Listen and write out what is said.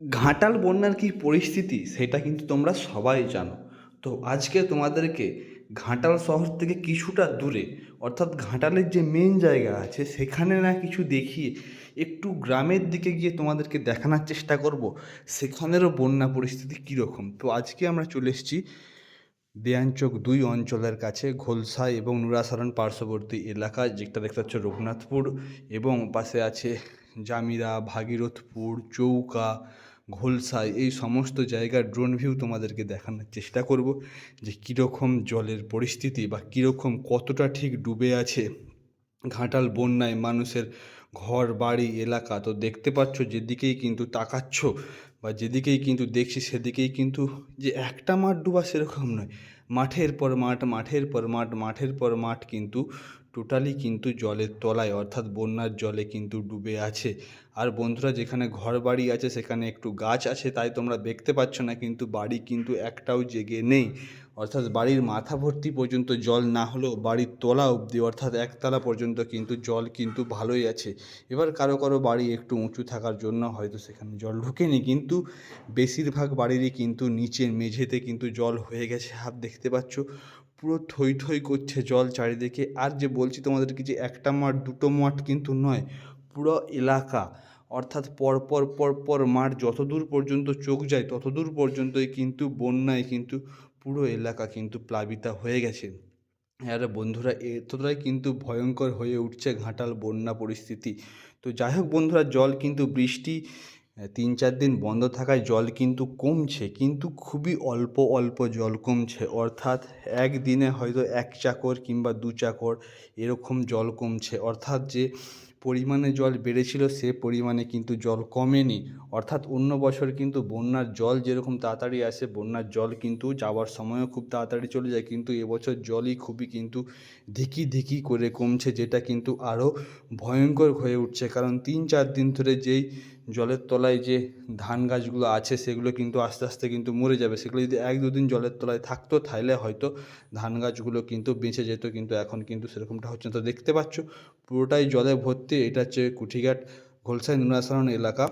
ঘাটাল বন্যার কী পরিস্থিতি সেটা কিন্তু তোমরা সবাই জানো। তো আজকে তোমাদেরকে ঘাটাল শহর থেকে কিছুটা দূরে, অর্থাৎ ঘাটালের যে মেন জায়গা আছে, সেখানে না কিছু দেখিয়ে একটু গ্রামের দিকে গিয়ে তোমাদেরকে দেখানোর চেষ্টা করব, সেখানেরও বন্যা পরিস্থিতি কীরকম। তো আজকে আমরা চলে এসেছি দেয়ানচক দুই অঞ্চলের কাছে, ঘোলসা এবং নুরাসারণ পার্শ্ববর্তী এলাকা, যেটা দেখতে পাচ্ছ রঘুনাথপুর, এবং পাশে আছে জামিরা, ভাগীরথপুর, চৌকা ঘোলসা, এই সমস্ত জায়গার ড্রোন ভিউ তোমাদেরকে দেখানোর চেষ্টা করব যে কীরকম জলের পরিস্থিতি বা কীরকম কতটা ঠিক ডুবে আছে। ঘাটাল, বন্যায় মানুষের ঘর, বাড়ি, এলাকা, তো দেখতে পাচ্ছ, যেদিকেই কিন্তু তাকাচ্ছ বা যেদিকেই কিন্তু দেখছি সেদিকেই কিন্তু যে একটা মাঠ ডুবা সেরকম নয়। মাঠের পর মাঠ, মাঠের পর মাঠ, মাঠের পর মাঠ কিন্তু টোটালি কিন্তু জলের তলায় অর্থাৎ বন্যার জলে কিন্তু ডুবে আছে। আর বন্ধুরা, যেখানে ঘর বাড়ি আছে, সেখানে একটু গাছ আছে, তাই তোমরা দেখতে পাচ্ছ না, কিন্তু বাড়ি কিন্তু একটাও জেগে নেই। অর্থাৎ বাড়ির মাথা ভর্তি পর্যন্ত জল না হলেও বাড়ির তলা অবধি, অর্থাৎ একতলা পর্যন্ত কিন্তু জল কিন্তু ভালোই আছে। এবার কারও কারও বাড়ি একটু উঁচু থাকার জন্য হয়তো সেখানে জল ঢোকেনি, কিন্তু বেশিরভাগ বাড়িরই কিন্তু নিচের মেঝেতে কিন্তু জল হয়ে গেছে। হাত দেখতে পাচ্ছ? পুরো থই থই করছে জল চারিদিকে। আর যে বলছি তোমাদেরকে যে একটা মাঠ, দুটো মাঠ কিন্তু নয়, পুরো এলাকা। অর্থাৎ পরপর পরপর মাঠ যতদূর পর্যন্ত চোখ যায়, ততদূর পর্যন্তই কিন্তু বন্যায় কিন্তু পুরো এলাকা কিন্তু প্লাবিতা হয়ে গেছে। আর বন্ধুরা, এতটাই কিন্তু ভয়ঙ্কর হয়ে উঠছে ঘাটাল বন্যা পরিস্থিতি। তো যাই হোক বন্ধুরা, জল কিন্তু বৃষ্টি তিন চার দিন বন্ধ থাকায় জল কিন্তু কমছে, কিন্তু খুবই অল্প অল্প জল কমছে। অর্থাৎ একদিনে হয়তো এক চাকর কিংবা দু চাকর এরকম জল কমছে। অর্থাৎ যে পরিমাণে জল বেড়েছিল, সে পরিমাণে কিন্তু জল কমেনি। অর্থাৎ অন্য বছর কিন্তু বন্যার জল যেরকম তাড়াতাড়ি আসে, বন্যার জল কিন্তু যাওয়ার সময়ও খুব তাড়াতাড়ি চলে যায়। কিন্তু এবছর জলই খুবই কিন্তু ধিকি ধিকি করে কমছে, যেটা কিন্তু আরও ভয়ঙ্কর হয়ে উঠছে। কারণ তিন চার দিন ধরে যেই জলের তলায় যে ধান গাছগুলো আছে, সেগুলো কিন্তু আস্তে আস্তে কিন্তু মরে যাবে। সেগুলো যদি এক দুদিন জলের তলায় থাকতো, তাহলে হয়তো ধান গাছগুলো কিন্তু বেঁচে যেত। কিন্তু এখন কিন্তু সেরকমটা হচ্ছে না। তো দেখতে পাচ্ছ পুরোটাই জলে ভর্তি এটা হচ্ছে কুঠিঘাট ঘোলসাই নুনাসারণ এলাকা।